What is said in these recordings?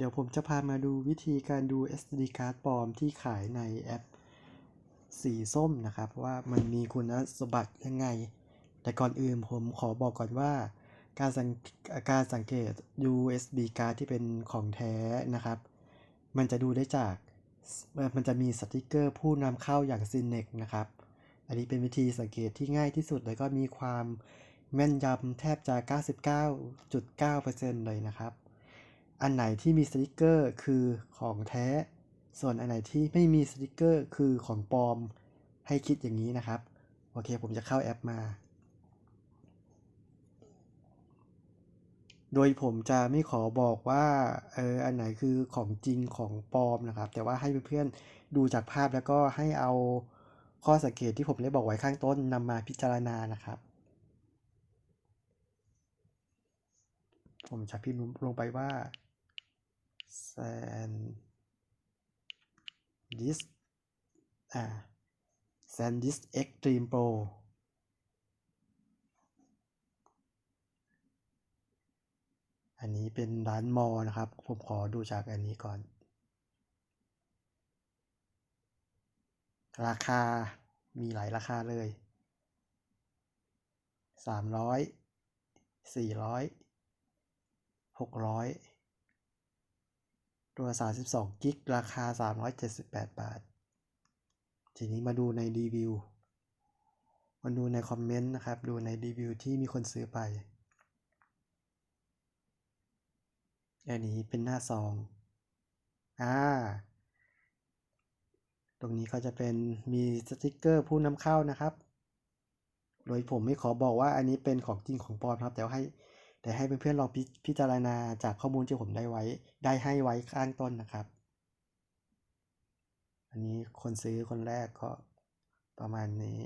เดี๋ยวผมจะพามาดูวิธีการดู SD card ปลอมที่ขายในแอปสีส้มนะครับ ว่ามันมีคุณสมบัติยังไง แต่ก่อนอื่นผมขอบอกก่อนว่า การสังการสังเกต USB card ที่เป็นของแท้นะครับ มันจะดูได้จากมันจะมีสติกเกอร์ผู้นำเข้าอย่าง s y n e x นะครับ อันนี้เป็นวิธีสังเกตที่ง่ายที่สุด แล้วก็มีความแม่นยำแทบจะ 99.9%เลยนะครับ อันไหนที่มีสติกเกอร์คือของแท้ ส่วนอันไหนที่ไม่มีสติกเกอร์คือของปลอม ให้คิดอย่างนี้นะครับ โอเคผมจะเข้าแอปมา โดยผมจะไม่ขอบอกว่าเอออันไหนคือของจริงของปลอมนะครับ แต่ว่าให้เพื่อนๆดูจากภาพแล้วก็ให้เอาข้อสังเกตที่ผมได้บอกไว้ข้างต้นนำมาพิจารณานะครับ ผมจะพิมพ์ลงไปว่า แซนดิสอ่าแซนดิสเอ็กตรีมโปรอันนี้เป็นร้านมอนะครับ ผมขอดูจากอันนี้ก่อน ราคามีหลายราคาเลย 300 400 600 ตัว 32กิกราคา 378 บาท ทีนี้มาดูในรีวิวมาดูในคอมเมนต์นะครับ ดูในรีวิวที่มีคนซื้อไปอันนี้เป็นหน้าซอง อ่า ตรงนี้ก็จะเป็นมีสติกเกอร์ผู้นำเข้านะครับ โดยผมไม่ขอบอกว่าอันนี้เป็นของจริงของปลอมครับ แต่ให้ แต่ให้เพื่อนๆลองพพิจารณาจากข้อมูลที่ผมได้ไว้ ได้ให้ไว้ข้างต้นนะครับ อันนี้คนซื้อคนแรกก็ประมาณนี้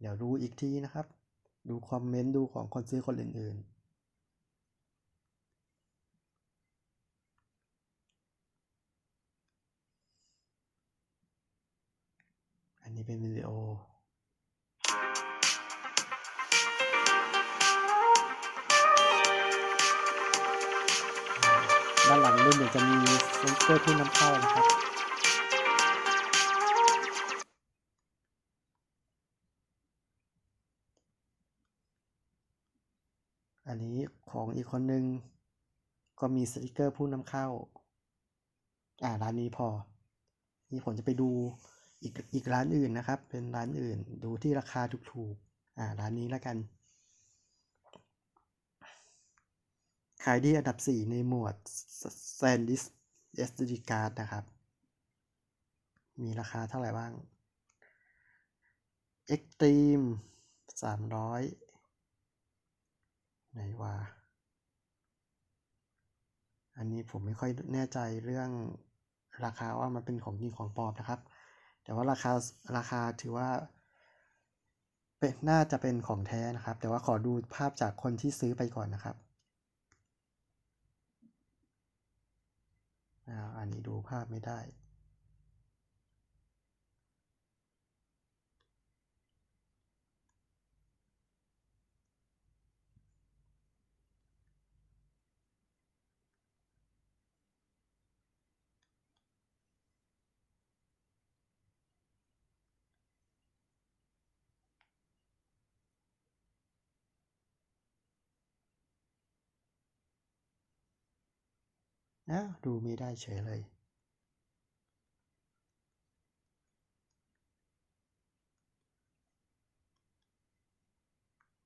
เดี๋ยวดูอีกทีนะครับ ดูคอมเมนต์ดูของคนซื้อคนอื่นๆอันนี้เป็นวิดีโอ ด้านหลังรุ่นเดี๋ยวจะมีเซ็นเซอร์ผู้นำเข้านะครับ อันนี้ของอีกคนนึงก็มีสติกเกอร์ผู้นำเข้า อ่าร้านนี้พอ นี่ผมจะไปดูอีกอีกร้านอื่นนะครับ เป็นร้านอื่นดูที่ราคาถูกๆ อ่าร้านนี้แล้วกัน ขายดีอันดับ 4 ในหมวด SanDisk SD card นะครับ มีราคาเท่าไหร่บ้าง Extreme 300 ไหนวะอันนี้ผมไม่ค่อยแน่ใจเรื่องราคาว่ามันเป็นของจริงของปลอมนะครับ แต่ว่าราคาราคาถือว่าเป็นน่าจะเป็นของแท้นะครับ แต่ว่าขอดูภาพจากคนที่ซื้อไปก่อนนะครับ อ่าอันนี้ดูภาพไม่ได้ อ้าวดูไม่ได้เฉยเลย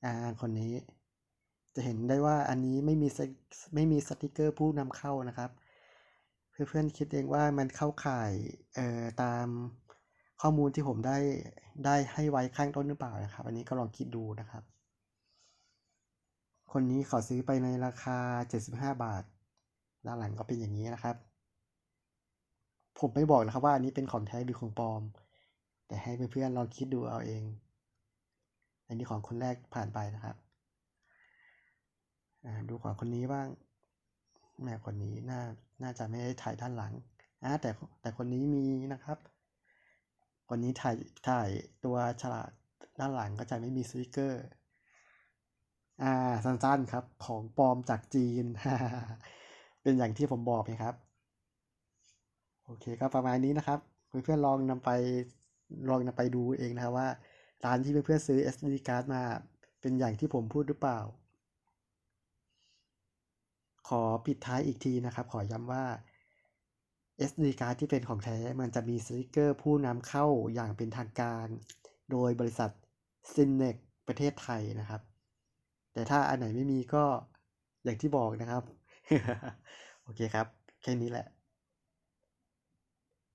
อ่า คนนี้ จะเห็นได้ว่าอันนี้ไม่มีไม่มีสติกเกอร์ผู้นำเข้านะครับ เพื่อนๆคิดเองว่ามันเข้าข่ายเอ่อตามข้อมูลที่ผมได้ได้ให้ไว้ข้างต้นหรือเปล่านะครับ อันนี้ก็ลองคิดดูนะครับ คนนี้เขาซื้อไปในราคา 75 บาท ด้านหลังก็เป็นอย่างนี้นะครับ ผมไม่บอกนะครับว่าอันนี้เป็นของแท้หรือของปลอม แต่ให้เพื่อนๆลองคิดดูเอาเอง อันนี้ของคนแรกผ่านไปนะครับดูของคนนี้บ้างแม่คนนี้น่าน่าจะไม่ได้ถ่ายด้านหลังอ่าแต่แต่คนนี้มีนะครับคนนี้ถ่ายถ่ายตัวฉลากด้านหลังก็จะไม่มีสติกเกอร์ อ่า สั้นๆครับ ของปลอมจากจีน เป็นอย่างที่ผมบอกไหมครับ โอเคก็ประมาณนี้นะครับ เพื่อนๆลองนำไปลองนำไปดูเองนะครับว่าร้านที่เพื่อนๆซื้อ SD card มาเป็นอย่างที่ผมพูดหรือเปล่า ขอปิดท้ายอีกทีนะครับ ขอย้ำว่า SD card ที่เป็นของแท้มันจะมีสติกเกอร์ผู้นำเข้าอย่างเป็นทางการ โดยบริษัท s y n e x ประเทศไทยนะครับ แต่ถ้าอันไหนไม่มีก็อย่างที่บอกนะครับ โอเคครับ แค่นี้แหละ